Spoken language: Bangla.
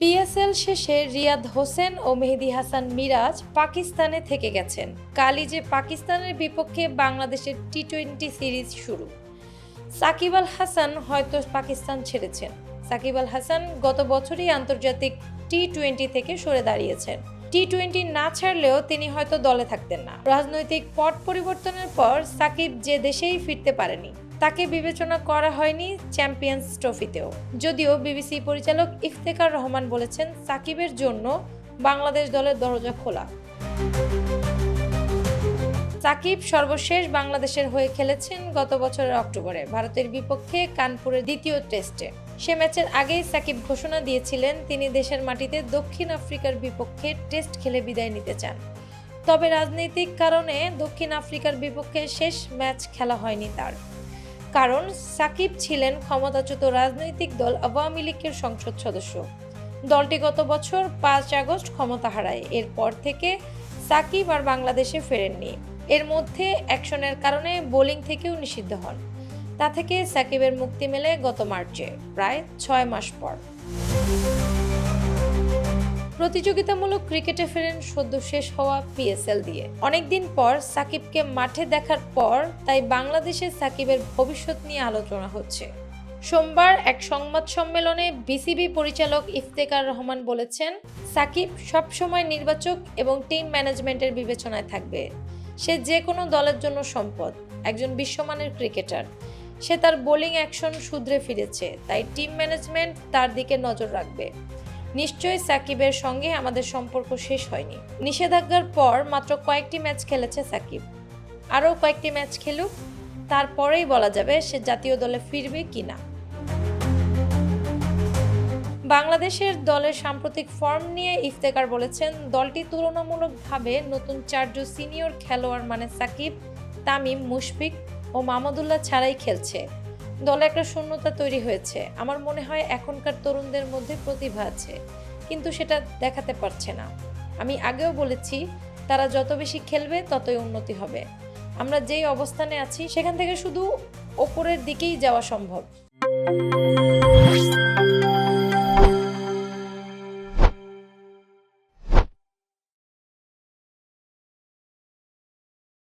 পিএসএল শেষে রিয়াদ হোসেন ও মেহেদি হাসান মিরাজ পাকিস্তানে থেকে গেছেন। কালই যে পাকিস্তানের বিপক্ষে বাংলাদেশের টি টোয়েন্টি সিরিজ শুরু। সাকিব আল হাসান হয়তো পাকিস্তান ছেড়েছেন। সাকিব আল হাসান গত বছরই আন্তর্জাতিক টি টোয়েন্টি থেকে সরে দাঁড়িয়েছেন। টি টোয়েন্টি না ছাড়লেও তিনি হয়তো দলে থাকতেন না। রাজনৈতিক পট পরিবর্তনের পর সাকিব যে দেশেই ফিরতে পারেনি, তাকে বিবেচনা করা হয়নি চ্যাম্পিয়ন্স ট্রফিতেও যদিও বিবিসি পরিচালক ইফতেখার রহমান বলেছেন, সাকিবের জন্য বাংলাদেশ দলের দরজা খোলা। সাকিব সর্বশেষ বাংলাদেশের হয়ে খেলেছেন গত বছরের অক্টোবরে। ভারতের বিপক্ষে কানপুরের দ্বিতীয় টেস্টে। সে ম্যাচের আগেই সাকিব ঘোষণা দিয়েছিলেন তিনি দেশের মাটিতে দক্ষিণ আফ্রিকার বিপক্ষে টেস্ট খেলে বিদায় নিতে চান। তবে রাজনৈতিক কারণে দক্ষিণ আফ্রিকার বিপক্ষে শেষ ম্যাচ খেলা হয়নি তার। কারণ সাকিব ছিলেন ক্ষমতাচ্যুত রাজনৈতিক দল আওয়ামী লীগের সংসদ সদস্য। দলটি গত বছর পাঁচ আগস্ট ক্ষমতা হারায়। এরপর থেকে সাকিব আর বাংলাদেশে ফেরেননি। এর মধ্যে অ্যাকশনের কারণে বোলিং থেকেও নিষিদ্ধ হন। তা থেকে সাকিবের মুক্তি মেলে গত মার্চে, প্রায় ছয় মাস পর। প্রতিযোগিতামূলক ক্রিকেটে ফেরেন সদ্য শেষ হওয়া পিএসএল দিয়ে। অনেকদিন পর সাকিবকে মাঠে দেখার পর তাই বাংলাদেশে সাকিবের ভবিষ্যৎ নিয়ে আলোচনা হচ্ছে। সোমবার এক সংবাদ সম্মেলনে বিসিবি পরিচালক ইফতেকার রহমান বলেছেন, সাকিব সবসময় নির্বাচক এবং টিম ম্যানেজমেন্টের বিবেচনায় থাকবে। সে যে কোনো দলের জন্য সম্পদ, একজন বিশ্বমানের ক্রিকেটার। সে তার বোলিং অ্যাকশন শুধরে ফিরেছে, তাই টিম ম্যানেজমেন্ট তার দিকে নজর রাখবে। নিশ্চয়ই সাকিবের সঙ্গে আমাদের সম্পর্ক শেষ হয়নি। নিষেধাজ্ঞার পর মাত্র কয়েকটি ম্যাচ খেলেছে সাকিব। আরও কয়েকটি ম্যাচ খেলুক, তারপরেই বলা যাবে সে জাতীয় দলে ফিরবে কিনা। বাংলাদেশের দলের সাম্প্রতিক ফর্ম নিয়ে ইফতেকার বলেছেন, দলটি তুলনামূলকভাবে নতুন চারজন সিনিয়র খেলোয়াড় মানে সাকিব, তামিম, মুশফিক ও মামাদুল্লাহ ছাড়াই খেলছে। দলে একটা শূন্যতা তৈরি হয়েছে। আমার মনে হয় এখনকার তরুণদের মধ্যে প্রতিভা আছে, কিন্তু সেটা দেখাতে পারছে না। আমি আগেও বলেছি, তারা যত বেশি খেলবে, ততই উন্নতি হবে। আমরা যেই অবস্থানে আছি, সেখান থেকে শুধু ওপরের দিকেই যাওয়া সম্ভব।